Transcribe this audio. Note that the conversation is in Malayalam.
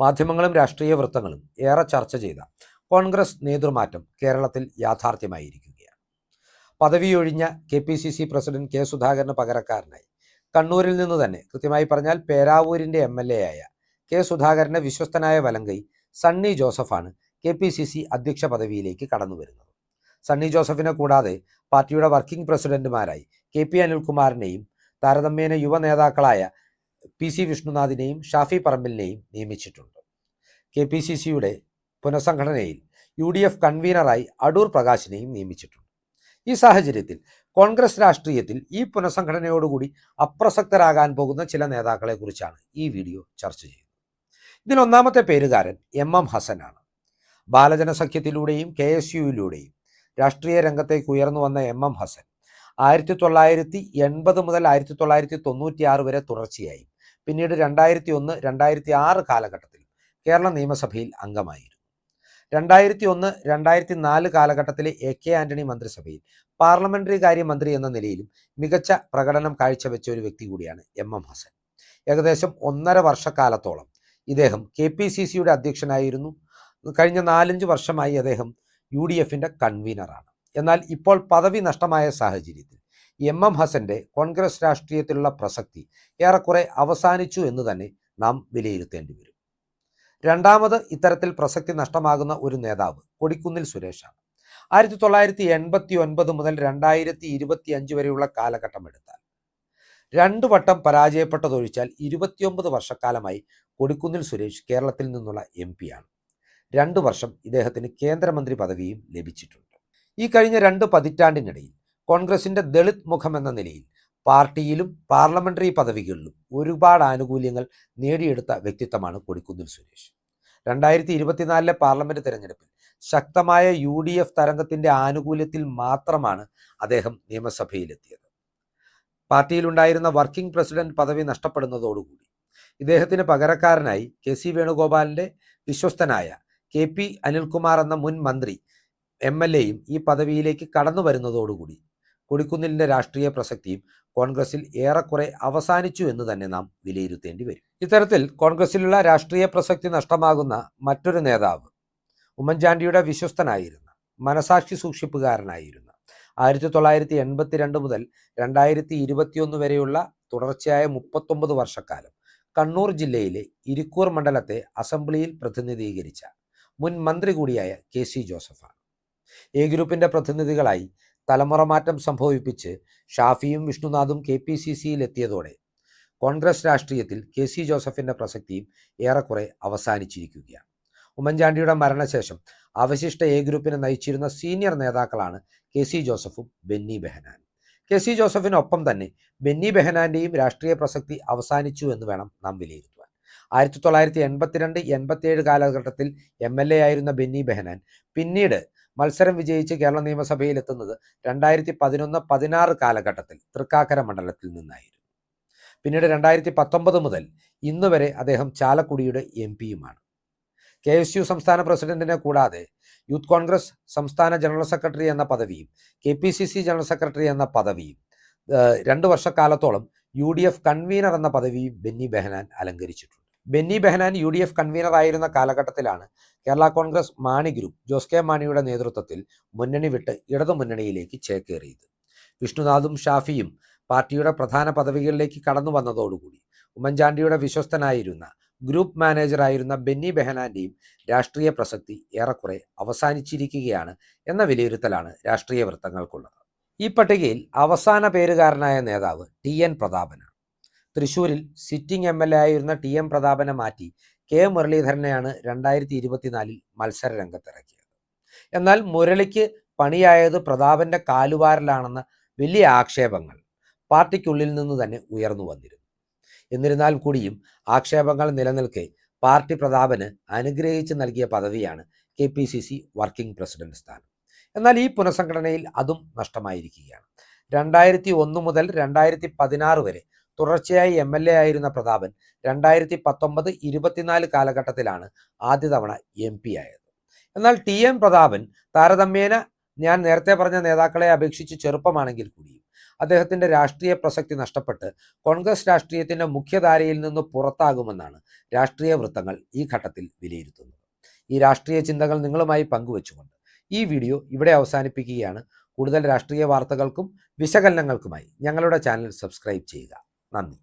മാധ്യമങ്ങളും രാഷ്ട്രീയ വൃത്തങ്ങളും ഏറെ ചർച്ച ചെയ്ത കോൺഗ്രസ് നേതൃമാറ്റം കേരളത്തിൽ യാഥാർത്ഥ്യമായിരിക്കുകയാണ്. പദവിയൊഴിഞ്ഞ K P C C president K സുധാകരന് പകരക്കാരനായി. കണ്ണൂരിൽ നിന്ന് തന്നെ കൃത്യമായി പറഞ്ഞാൽ പേരാവൂരിന്റെ എം എൽ എ ആയ കെ സുധാകരന്റെ വിശ്വസ്തനായ വലങ്കൈ സണ്ണി ജോസഫാണ് കെ പി സി സി അധ്യക്ഷ പദവിയിലേക്ക് കടന്നു വരുന്നത് സണ്ണി ജോസഫിനെ കൂടാതെ പാർട്ടിയുടെ വർക്കിംഗ് പ്രസിഡന്റുമാരായി കെ പി അനിൽകുമാറിനെയും താരതമ്യേന യുവ നേതാക്കളായ പി സി വിഷ്ണുനാഥിനെയും ഷാഫി പറമ്പിലിനെയും നിയമിച്ചിട്ടുണ്ട്. കെ പി സി സിയുടെ പുനഃസംഘടനയിൽ യു ഡി എഫ് കൺവീനറായി അടൂർ പ്രകാശിനെയും നിയമിച്ചിട്ടുണ്ട്. ഈ സാഹചര്യത്തിൽ കോൺഗ്രസ് രാഷ്ട്രീയത്തിൽ ഈ പുനഃസംഘടനയോടുകൂടി അപ്രസക്തരാകാൻ പോകുന്ന ചില നേതാക്കളെക്കുറിച്ചാണ് ഈ വീഡിയോ ചർച്ച ചെയ്യുന്നത്. ഇതിൽ ഒന്നാമത്തെ പേരുകാരൻ എം എം ഹസനാണ്. ബാലജന സഖ്യത്തിലൂടെയും കെ എസ് യുയിലൂടെയും രാഷ്ട്രീയ രംഗത്തേക്ക് ഉയർന്നു വന്ന എം എം ഹസൻ ആയിരത്തി തൊള്ളായിരത്തി എൺപത് മുതൽ ആയിരത്തി തൊള്ളായിരത്തി തൊണ്ണൂറ്റി ആറ് വരെ തുടർച്ചയായി. പിന്നീട് രണ്ടായിരത്തി ഒന്ന് രണ്ടായിരത്തി ആറ് കാലഘട്ടത്തിൽ കേരള നിയമസഭയിൽ അംഗമായിരുന്നു. രണ്ടായിരത്തി ഒന്ന് രണ്ടായിരത്തി നാല് കാലഘട്ടത്തിലെ എ കെ ആന്റണി മന്ത്രിസഭയിൽ പാർലമെന്ററി കാര്യമന്ത്രി എന്ന നിലയിലും മികച്ച പ്രകടനം കാഴ്ചവെച്ച ഒരു വ്യക്തി കൂടിയാണ് എം എം ഹസൻ. ഏകദേശം ഒന്നര വർഷക്കാലത്തോളം ഇദ്ദേഹം കെ പി സി സിയുടെ അധ്യക്ഷനായിരുന്നു. കഴിഞ്ഞ നാലഞ്ച് വർഷമായി അദ്ദേഹം യു ഡി എഫിന്റെ കൺവീനറാണ്. എന്നാൽ ഇപ്പോൾ പദവി നഷ്ടമായ സാഹചര്യത്തിൽ എം എം ഹസന്റെ കോൺഗ്രസ് രാഷ്ട്രീയത്തിലുള്ള പ്രസക്തി ഏറെക്കുറെ അവസാനിച്ചു എന്ന് തന്നെ നാം വിലയിരുത്തേണ്ടി വരും. രണ്ടാമത് ഇത്തരത്തിൽ പ്രസക്തി നഷ്ടമാകുന്ന ഒരു നേതാവ് കൊടിക്കുന്നിൽ സുരേഷാണ്. ആയിരത്തി തൊള്ളായിരത്തി എൺപത്തി ഒൻപത് മുതൽ രണ്ടായിരത്തി ഇരുപത്തി അഞ്ച് വരെയുള്ള കാലഘട്ടം എടുത്താൽ രണ്ടു വട്ടം പരാജയപ്പെട്ടതൊഴിച്ചാൽ ഇരുപത്തിയൊമ്പത് വർഷക്കാലമായി കൊടിക്കുന്നിൽ സുരേഷ് കേരളത്തിൽ നിന്നുള്ള എം ആണ്. രണ്ടു വർഷം ഇദ്ദേഹത്തിന് കേന്ദ്രമന്ത്രി പദവിയും ലഭിച്ചിട്ടുണ്ട്. ഈ കഴിഞ്ഞ രണ്ട് പതിറ്റാണ്ടിനിടയിൽ കോൺഗ്രസിന്റെ ദളിത് മുഖമെന്ന നിലയിൽ പാർട്ടിയിലും പാർലമെന്ററി പദവികളിലും ഒരുപാട് ആനുകൂല്യങ്ങൾ നേടിയെടുത്ത വ്യക്തിത്വമാണ് കൊടിക്കുന്നിൽ സുരേഷ്. രണ്ടായിരത്തി ഇരുപത്തിനാലിലെ പാർലമെന്റ് തെരഞ്ഞെടുപ്പിൽ ശക്തമായ യു ഡി എഫ് തരംഗത്തിന്റെ ആനുകൂല്യത്തിൽ മാത്രമാണ് അദ്ദേഹം നിയമസഭയിലെത്തിയത്. പാർട്ടിയിലുണ്ടായിരുന്ന വർക്കിംഗ് പ്രസിഡന്റ് പദവി നഷ്ടപ്പെടുന്നതോടുകൂടി ഇദ്ദേഹത്തിന് പകരക്കാരനായി കെ സി വേണുഗോപാലിന്റെ വിശ്വസ്തനായ കെ പി അനിൽകുമാർ എന്ന മുൻ മന്ത്രി എം എൽ എയും ഈ പദവിയിലേക്ക് കടന്നു വരുന്നതോടുകൂടി കൊടിക്കുന്നിലിന്റെ രാഷ്ട്രീയ പ്രസക്തിയും കോൺഗ്രസിൽ ഏറെക്കുറെ അവസാനിച്ചു എന്ന് തന്നെ നാം വിലയിരുത്തേണ്ടി വരും. ഇത്തരത്തിൽ കോൺഗ്രസിലുള്ള രാഷ്ട്രീയ പ്രസക്തി നഷ്ടമാകുന്ന മറ്റൊരു നേതാവ് ഉമ്മൻചാണ്ടിയുടെ വിശ്വസ്തനായിരുന്ന മനസാക്ഷി സൂക്ഷിപ്പുകാരനായിരുന്ന ആയിരത്തി തൊള്ളായിരത്തി എൺപത്തിരണ്ട് മുതൽ രണ്ടായിരത്തി ഇരുപത്തിയൊന്ന് വരെയുള്ള തുടർച്ചയായ മുപ്പത്തൊമ്പത് വർഷക്കാലം കണ്ണൂർ ജില്ലയിലെ ഇരിക്കൂർ മണ്ഡലത്തെ അസംബ്ലിയിൽ പ്രതിനിധീകരിച്ച മുൻ മന്ത്രി കൂടിയായ കെ സി ജോസഫാണ്. എ ഗ്രൂപ്പിന്റെ പ്രതിനിധികളായി തലമുറ മാറ്റം സംഭവിപ്പിച്ച് ഷാഫിയും വിഷ്ണുനാഥും കെ പി സി സിയിൽ എത്തിയതോടെ കോൺഗ്രസ് രാഷ്ട്രീയത്തിൽ കെ സി ജോസഫിന്റെ പ്രസക്തിയും ഏറെക്കുറെ അവസാനിച്ചിരിക്കുകയാണ്. ഉമ്മൻചാണ്ടിയുടെ മരണശേഷം അവശിഷ്ട എ ഗ്രൂപ്പിനെ നയിച്ചിരുന്ന സീനിയർ നേതാക്കളാണ് കെ സി ജോസഫും ബെന്നി ബെഹനാൻ. കെ സി ജോസഫിനൊപ്പം തന്നെ ബെന്നി ബെഹനാന്റെയും രാഷ്ട്രീയ പ്രസക്തി അവസാനിച്ചു എന്ന് വേണം നാം വിലയിരുത്തുവാൻ. ആയിരത്തി തൊള്ളായിരത്തി എൺപത്തിരണ്ട് എൺപത്തിയേഴ് കാലഘട്ടത്തിൽ എം എൽ എ ആയിരുന്ന ബെന്നി ബെഹനാൻ പിന്നീട് മത്സരം വിജയിച്ച് കേരള നിയമസഭയിൽ എത്തുന്നത് രണ്ടായിരത്തി പതിനൊന്ന് പതിനാറ് കാലഘട്ടത്തിൽ തൃക്കാക്കര മണ്ഡലത്തിൽ നിന്നായിരുന്നു. പിന്നീട് രണ്ടായിരത്തി പത്തൊമ്പത് മുതൽ ഇന്ന് വരെ അദ്ദേഹം ചാലക്കുടിയുടെ എം പിയുമാണ് കെ എസ് യു സംസ്ഥാന പ്രസിഡന്റിനെ കൂടാതെ യൂത്ത് കോൺഗ്രസ് സംസ്ഥാന ജനറൽ സെക്രട്ടറി എന്ന പദവിയും K P C C general secretary എന്ന പദവിയും രണ്ട് വർഷക്കാലത്തോളം യു ഡി എഫ് കൺവീനർ എന്ന പദവിയും Benny Behanan അലങ്കരിച്ചിട്ടുണ്ട്. Benny Behanan U D F convenor ആയിരുന്ന കാലഘട്ടത്തിലാണ് കേരള കോൺഗ്രസ് മാണി ഗ്രൂപ്പ് ജോസ് കെ മാണിയുടെ നേതൃത്വത്തിൽ മുന്നണി വിട്ട് ഇടതു മുന്നണിയിലേക്ക് ചേക്കേറിയത്. വിഷ്ണുനാഥും ഷാഫിയും പാർട്ടിയുടെ പ്രധാന പദവികളിലേക്ക് കടന്നു വന്നതോടുകൂടി ഉമ്മൻചാണ്ടിയുടെ വിശ്വസ്തനായിരുന്ന ഗ്രൂപ്പ് മാനേജറായിരുന്ന ബെന്നി ബെഹനാന്റെയും രാഷ്ട്രീയ പ്രസക്തി ഏറെക്കുറെ അവസാനിച്ചിരിക്കുകയാണ് എന്ന വിലയിരുത്തലാണ് രാഷ്ട്രീയ വൃത്തങ്ങൾക്കുള്ളത്. ഈ പട്ടികയിൽ അവസാന പേരുകാരനായ നേതാവ് ടി എൻ പ്രതാപനാണ്. തൃശൂരിൽ സിറ്റിംഗ് എം എൽ എ ആയിരുന്ന ടി എം പ്രതാപനെ മാറ്റി കെ മുരളീധരനെയാണ് രണ്ടായിരത്തി ഇരുപത്തിനാലിൽ മത്സര രംഗത്തിറക്കിയത് എന്നാൽ മുരളിക്ക് പണിയായത് പ്രതാപന്റെ കാലുവാരലാണെന്ന വലിയ ആക്ഷേപങ്ങൾ പാർട്ടിക്കുള്ളിൽ നിന്ന് തന്നെ ഉയർന്നു വന്നിരുന്നു. എന്നിരുന്നാൽ കൂടിയും ആക്ഷേപങ്ങൾ നിലനിൽക്കെ പാർട്ടി പ്രതാപന് അനുഗ്രഹിച്ച് നൽകിയ പദവിയാണ് K P C C working president സ്ഥാനം. എന്നാൽ ഈ പുനഃസംഘടനയിൽ അതും നഷ്ടമായിരിക്കുകയാണ്. രണ്ടായിരത്തി ഒന്ന് മുതൽ രണ്ടായിരത്തി പതിനാറ് വരെ തുടർച്ചയായി എം എൽ എ ആയിരുന്ന പ്രതാപൻ രണ്ടായിരത്തി പത്തൊമ്പത് ഇരുപത്തിനാല് കാലഘട്ടത്തിലാണ് ആദ്യ തവണ എം പി ആയത്. എന്നാൽ ടി എം പ്രതാപൻ താരതമ്യേന ഞാൻ നേരത്തെ പറഞ്ഞ നേതാക്കളെ അപേക്ഷിച്ച് ചെറുപ്പമാണെങ്കിൽ കൂടിയും അദ്ദേഹത്തിന്റെ രാഷ്ട്രീയ പ്രസക്തി നഷ്ടപ്പെട്ട് കോൺഗ്രസ് രാഷ്ട്രീയത്തിന്റെ മുഖ്യധാരയിൽ നിന്ന് പുറത്താകുമെന്നാണ് രാഷ്ട്രീയ വൃത്തങ്ങൾ ഈ ഘട്ടത്തിൽ വിലയിരുത്തുന്നത്. ഈ രാഷ്ട്രീയ ചിന്തകൾ നിങ്ങളുമായി പങ്കുവച്ചുകൊണ്ട് ഈ വീഡിയോ ഇവിടെ അവസാനിപ്പിക്കുകയാണ്. കൂടുതൽ രാഷ്ട്രീയ വാർത്തകൾക്കും വിശകലനങ്ങൾക്കുമായി ഞങ്ങളുടെ ചാനൽ സബ്സ്ക്രൈബ് ചെയ്യുക. നന്ദി